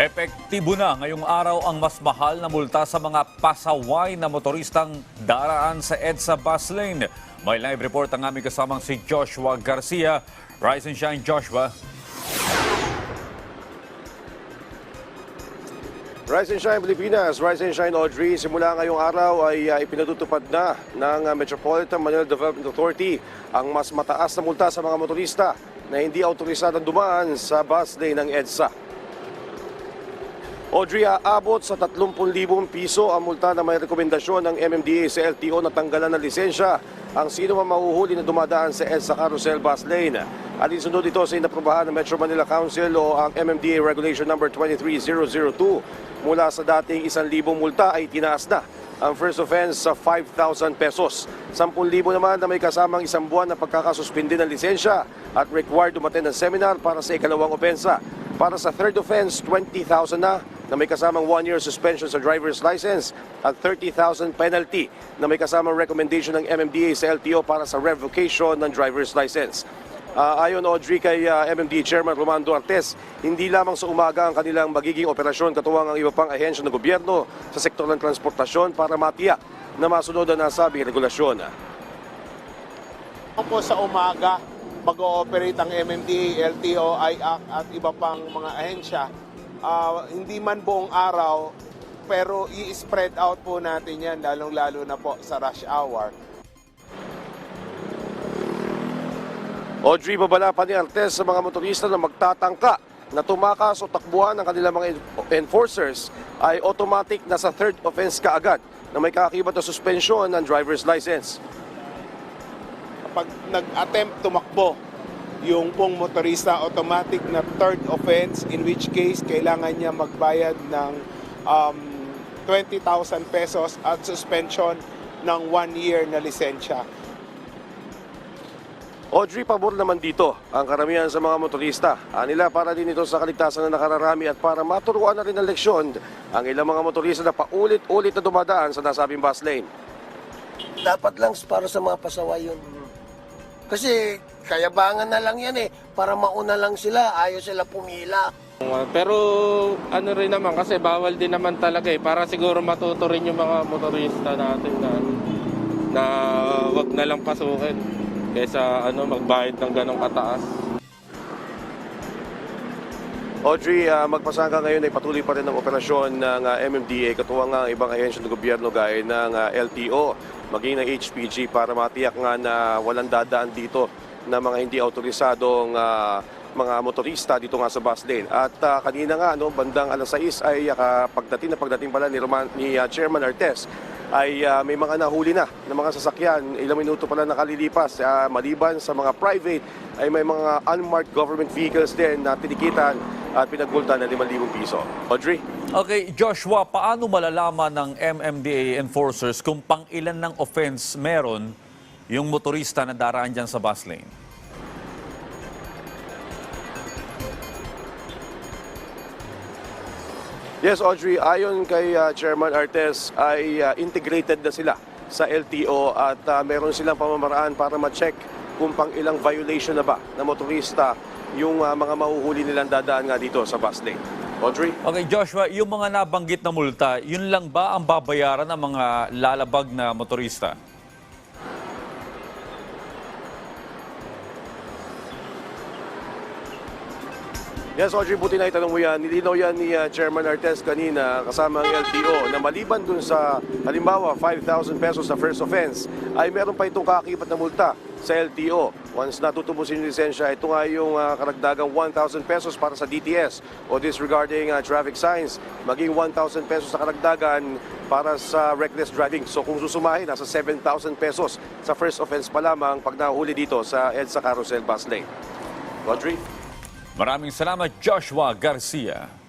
Epektibo na ngayong araw ang mas mahal na multa sa mga pasaway na motoristang daraan sa EDSA bus lane. May live report ang aming kasamang si Joshua Garcia. Rise and shine, Joshua. Rise and Shine Pilipinas, Rise and Shine Audrey, simula ngayong araw ay uh, ipinatutupad na ng uh, Metropolitan Manila Development Authority ang mas mataas na multa sa mga motorista na hindi autorisadong dumaan sa bus lane ng EDSA. Audrey, aabot sa 30,000 piso ang multa na may rekomendasyon ng MMDA sa LTO na tanggalan ng lisensya ang sino man mahuhuli na dumadaan sa EDSA Carousel Bus Lane. At isunod ito sa inaprobahan ng Metro Manila Council o ang MMDA Regulation Number 23002 mula sa dating 1,000 multa ay tinaas na ang first offense sa 5,000 pesos. 10,000 naman na may kasamang isang buwan na pagkakasuspindi ng lisensya at required umaten ng seminar para sa ikalawang opensa. Para sa third offense, 20,000 na na may kasamang one-year suspension sa driver's license at 30,000 penalty na may kasamang recommendation ng MMDA sa LTO para sa revocation ng driver's license. Ah, ayon Audrey kay ah, MMDA Chairman Romando Artes, hindi lamang sa umaga ang kanilang magiging operasyon katuwang ang iba pang ahensya ng gobyerno sa sektor ng transportasyon para matiyak na masunod ang nasabing regulasyon. Po sa umaga, mag-ooperate ang MMDA, LTO, IAC at iba pang mga ahensya. Ah, hindi man buong araw, pero i-spread out po natin yan, lalong-lalo na po sa rush hour. Audrey, babala pa ni Artes sa mga motorista na magtatangka na tumakas o takbuhan ng kanilang mga en- enforcers ay automatic na sa third offense kaagad na may kakakibat na suspensyon ng driver's license. Kapag nag-attempt tumakbo, yung pong motorista automatic na third offense in which case kailangan niya magbayad ng um, 20,000 pesos at suspension ng one year na lisensya. Audrey, pabor naman dito ang karamihan sa mga motorista. Anila para din ito sa kaligtasan na nakararami at para maturuan na rin ng leksyon ang ilang mga motorista na paulit-ulit na dumadaan sa nasabing bus lane. dapat lang para sa mga pasaway yun. Kasi kayabangan na lang yan eh. Para mauna lang sila, ayaw sila pumila. Pero ano rin naman kasi bawal din naman talaga eh para siguro matuto rin yung mga motorista natin na na wag na lang pasukin kaysa ano magbayad ng ganong kataas. Audrey, uh, magpasangka ngayon ay patuloy pa rin ang operasyon ng ah, MMDA katuwang ang ibang ahensya ng gobyerno gaya ng ah, LTO, maging ng HPG para matiyak nga na walang dadaan dito na mga hindi autorisadong ah, mga motorista dito nga sa bus lane. At ah, kanina nga, no, bandang alas 6 ay ah, pagdating na pagdating pala ni, Roman, ni ah, Chairman Artes ay ah, may mga nahuli na ng mga sasakyan. Ilang minuto pala nakalilipas. Ah, maliban sa mga private ay may mga unmarked government vehicles din na tinikitan at pinagmultan ng 5,000 piso. Audrey? Okay, Joshua, paano malalaman ng MMDA enforcers kung pang ilan ng offense meron yung motorista na daraan dyan sa bus lane? Yes, Audrey, ayon kay ah, Chairman Artes ay ah, integrated na sila sa LTO at ah, meron silang pamamaraan para ma-check kung pang ilang violation na ba na motorista yung ah, mga mahuhuli nilang dadaan nga dito sa bus lane. Audrey? Okay, Joshua, yung mga nabanggit na multa, yun lang ba ang babayaran ng mga lalabag na motorista? Yes, Audrey, buti na itanong mo yan. Nilinaw yan ni ah, Chairman Artes kanina kasama ang LTO na maliban dun sa halimbawa 5,000 pesos sa first offense ay meron pa itong kakibat na multa sa LTO. Once natutubusin yung lisensya, ito nga yung ah, karagdagang 1,000 pesos para sa DTS o disregarding ah, traffic signs, maging 1,000 pesos sa karagdagan para sa reckless driving. So kung susumahin, nasa 7,000 pesos sa first offense pa lamang pag nahuli dito sa EDSA Carousel Bus Lane. Audrey? Maraming salamat, Joshua Garcia.